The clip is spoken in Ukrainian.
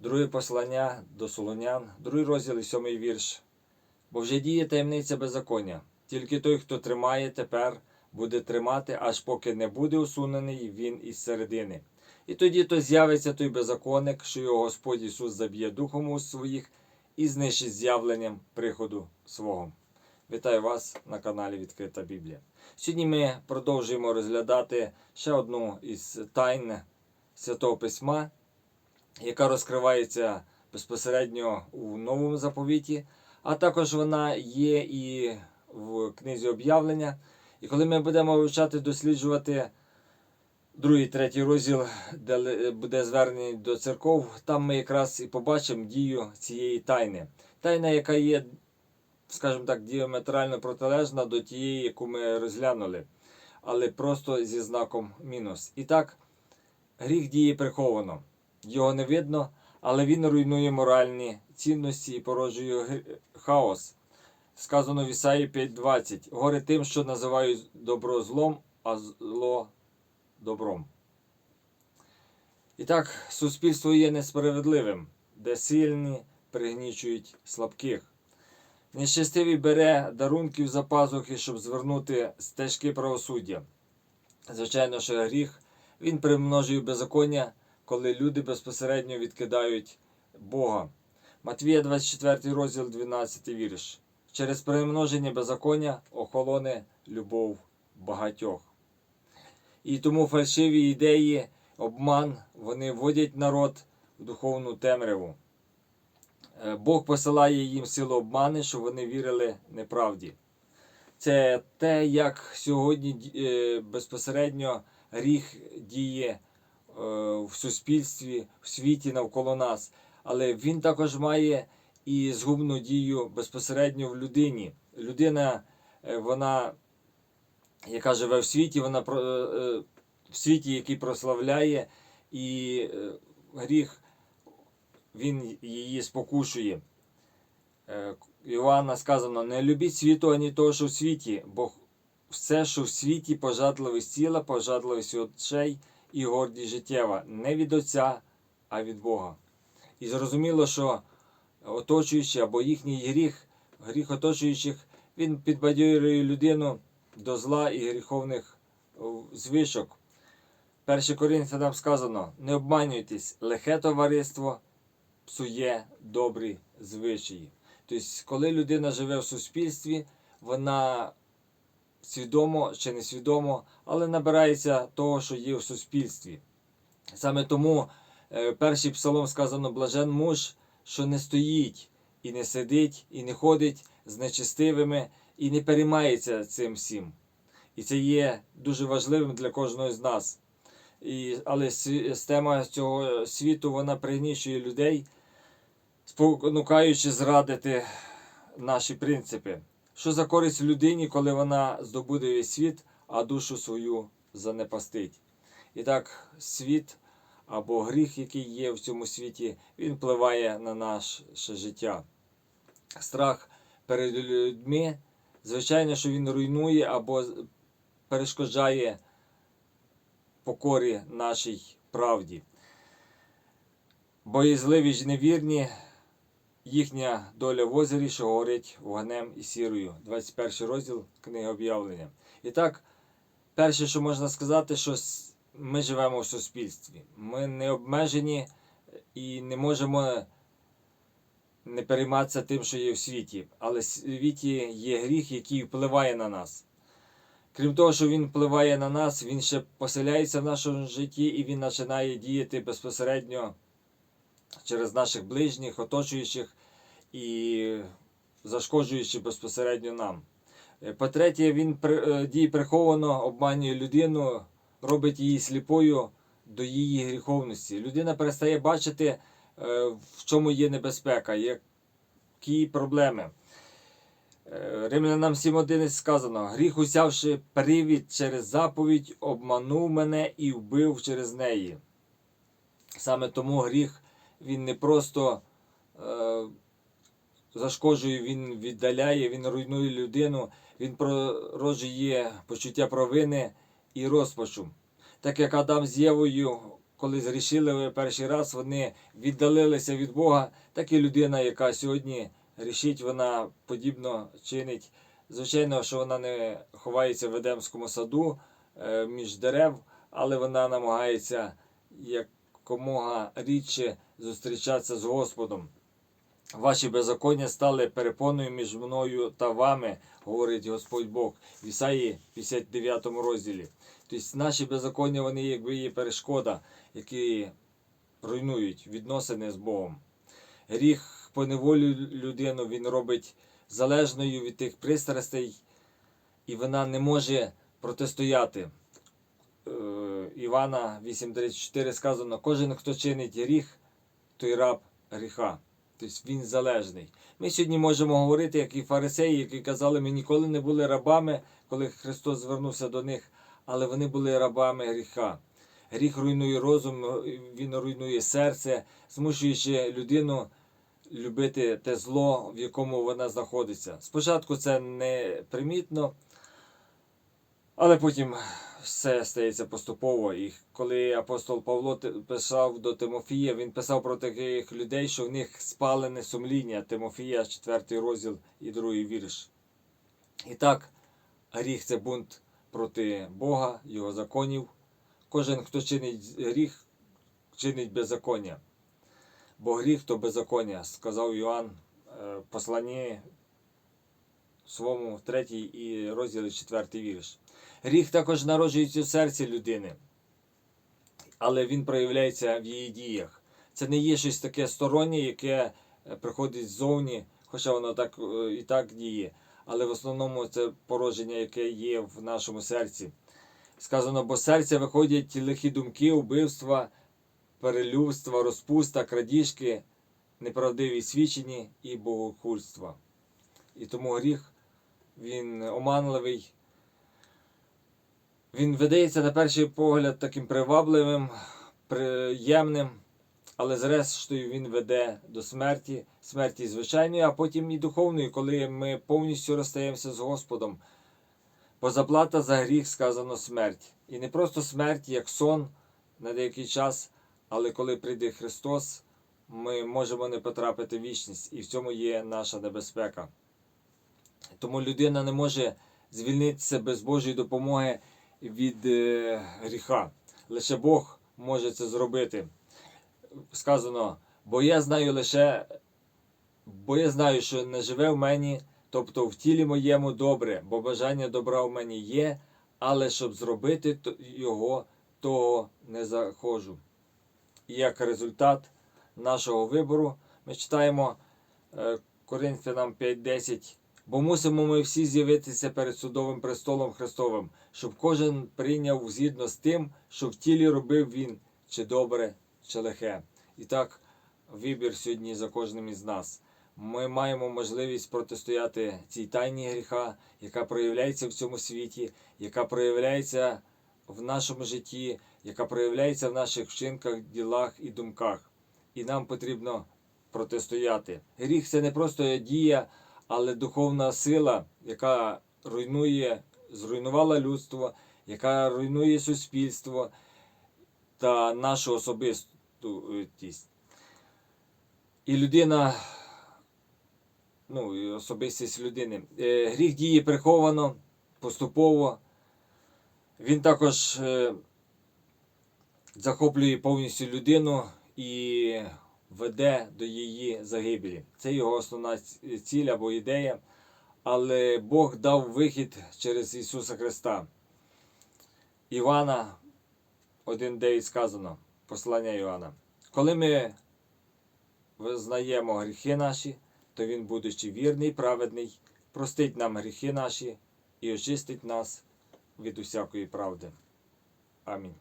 Друге послання до Солонян, другий розділ і сьомий вірш. Бо вже діє таємниця беззаконня. Тільки той, хто тримає тепер, буде тримати, аж поки не буде усунений він із середини. І тоді то з'явиться той беззаконник, що його Господь Ісус заб'є духом у своїх і знищить з'явленням приходу свого. Вітаю вас на каналі Відкрита Біблія. Сьогодні ми продовжуємо розглядати ще одну із тайн Святого Письма, яка розкривається безпосередньо у новому заповіті, а також вона є і в книзі об'явлення. І коли ми будемо вивчати, досліджувати другий, третій розділ, де буде звернення до церков, там ми якраз і побачимо дію цієї тайни. Тайна, яка є, скажімо так, діаметрально протилежна до тієї, яку ми розглянули, але просто зі знаком мінус. І так, гріх діє приховано, його не видно, але він руйнує моральні цінності і породжує хаос. Сказано в Ісаї 5.20. Горе тим, що називають добро злом, а зло добром. І так, суспільство є несправедливим, де сильні пригнічують слабких. Нещастивий бере дарунків за пазухи, щоб звернути стежки правосуддя. Звичайно, що гріх він примножує беззаконня, коли люди безпосередньо відкидають Бога. Матвія 24 розділ 12 вірш. Через примноження беззаконня охолоне любов багатьох. І тому фальшиві ідеї, обман, вони вводять народ в духовну темряву. Е, Бог посилає їм силу обмани, щоб вони вірили неправді. Це те, як сьогодні е, безпосередньо гріх діє в суспільстві, в світі навколо нас. Але він також має і згубну дію безпосередньо в людині. Людина, е, вона, яка живе в світі, вона е, е, в світі, який прославляє, і е, гріх він її спокушує. Е, Іоанна сказано: не любіть світу, ані того, що в світі, бо все, що в світі, пожадливість тіла, пожадливість очей і гордість життєва, не від Отця, а від Бога. І зрозуміло, що оточуючі або їхній гріх, гріх оточуючих, він підбадьорює людину до зла і гріховних звичок. 1 Коринфянам сказано: не обманюйтесь, лихе товариство псує добрі звичаї. Тобто, коли людина живе в суспільстві, вона свідомо чи несвідомо, але набирається того, що є в суспільстві. Саме тому е, перший псалом сказано: блажен муж, що не стоїть, і не сидить, і не ходить з нечестивими, і не переймається цим всім. І це є дуже важливим для кожного з нас. І, але система цього світу вона пригнічує людей, спонукаючи зрадити наші принципи. Що за користь людині, коли вона здобуде весь світ, а душу свою занепастить? І так, світ або гріх, який є в цьому світі, він впливає на наше життя. Страх перед людьми, звичайно, що він руйнує або перешкоджає покорі нашій правді. Боязливі ж невірні, їхня доля в озері, що горить вогнем і сірою. 21 розділ книги об'явлення. І так, перше, що можна сказати, що ми живемо в суспільстві. Ми не обмежені і не можемо не перейматися тим, що є в світі. Але в світі є гріх, який впливає на нас. Крім того, що він впливає на нас, він ще поселяється в нашому житті і він починає діяти безпосередньо через наших ближніх, оточуючих і зашкоджуючи безпосередньо нам. Е, По-третє, він е, діє приховано, обманює людину, робить її сліпою до її гріховності. Людина перестає бачити, е, в чому є небезпека, які проблеми. Римлянам 7.11 сказано: гріх, узявши привід через заповідь, обманув мене і вбив через неї. Саме тому гріх він не просто зашкоджує, він віддаляє, він руйнує людину, він породжує почуття провини і розпачу. Так як Адам з Євою коли зрішили перший раз, вони віддалилися від Бога, так і людина, яка сьогодні грішить, вона подібно чинить. Звичайно, що вона не ховається в Едемському саду е, між дерев, але вона намагається якомога рідше зустрічатися з Господом. Ваші беззаконня стали перепоною між мною та вами, говорить Господь Бог в Ісаї 59 розділі. Тобто наші беззаконня, вони якби є перешкода, які руйнують відносини з Богом. Гріх поневолює людину, він робить залежною від тих пристрастей, і вона не може протистояти. Е, Івана 8.34 сказано: кожен, хто чинить гріх, той раб гріха. Тобто він залежний. Ми сьогодні можемо говорити, як і фарисеї, які казали, ми ніколи не були рабами, коли Христос звернувся до них, але вони були рабами гріха. Гріх руйнує розум, він руйнує серце, змушуючи людину любити те зло, в якому вона знаходиться. Спочатку це не примітно, але потім все стається поступово. І коли апостол Павло писав до Тимофія, він писав про таких людей, що в них спалене сумління. Тимофія, 4 розділ і 2 вірш. І так, гріх це бунт проти Бога, Його законів. Кожен, хто чинить гріх, чинить беззаконня. Бо гріх то беззаконня, сказав Йоанн е, в посланні своєму 3 і розділі 4 вірш. Гріх також народжується в серці людини, але він проявляється в її діях. Це не є щось таке стороннє, яке е, приходить ззовні, хоча воно так е, і так діє. Але в основному це породження, яке є в нашому серці. Сказано, бо з серця виходять лихі думки, убивства, перелюбства, розпуста, крадіжки, неправдиві свідчення і богохульства. І тому гріх, він оманливий, він видається на перший погляд таким привабливим, приємним, але зрештою він веде до смерті, смерті звичайної, а потім і духовної, коли ми повністю розстаємося з Господом. Бо заплата за гріх сказано смерть. І не просто смерть, як сон на деякий час, але коли прийде Христос, ми можемо не потрапити в вічність, і в цьому є наша небезпека. Тому людина не може звільнитися без Божої допомоги від е, гріха. Лише Бог може це зробити. Сказано, бо я знаю лише, бо я знаю, що не живе в мені, тобто в тілі моєму добре, бо бажання добра в мені є, але щоб зробити його, того не захожу. І як результат нашого вибору ми читаємо е, Коринфянам 5.10. Бо мусимо ми всі з'явитися перед судовим престолом Христовим, щоб кожен прийняв згідно з тим, що в тілі робив він, чи добре, чи лихе. І так, вибір сьогодні за кожним із нас. Ми маємо можливість протистояти цій тайні гріха, яка проявляється в цьому світі, яка проявляється в нашому житті, яка проявляється в наших вчинках, ділах і думках. І нам потрібно протистояти. Гріх це не просто дія, але духовна сила, яка руйнує, зруйнувала людство, яка руйнує суспільство та нашу особистість. І людина, ну, і особистість людини. Е, Гріх діє приховано, поступово. Він також е, захоплює повністю людину і веде до її загибелі. Це його основна ціль або ідея. Але Бог дав вихід через Ісуса Христа. Івана 1.9 сказано, послання Івана. Коли ми визнаємо гріхи наші, то Він, будучи вірний, праведний, простить нам гріхи наші і очистить нас від усякої правди. Амінь.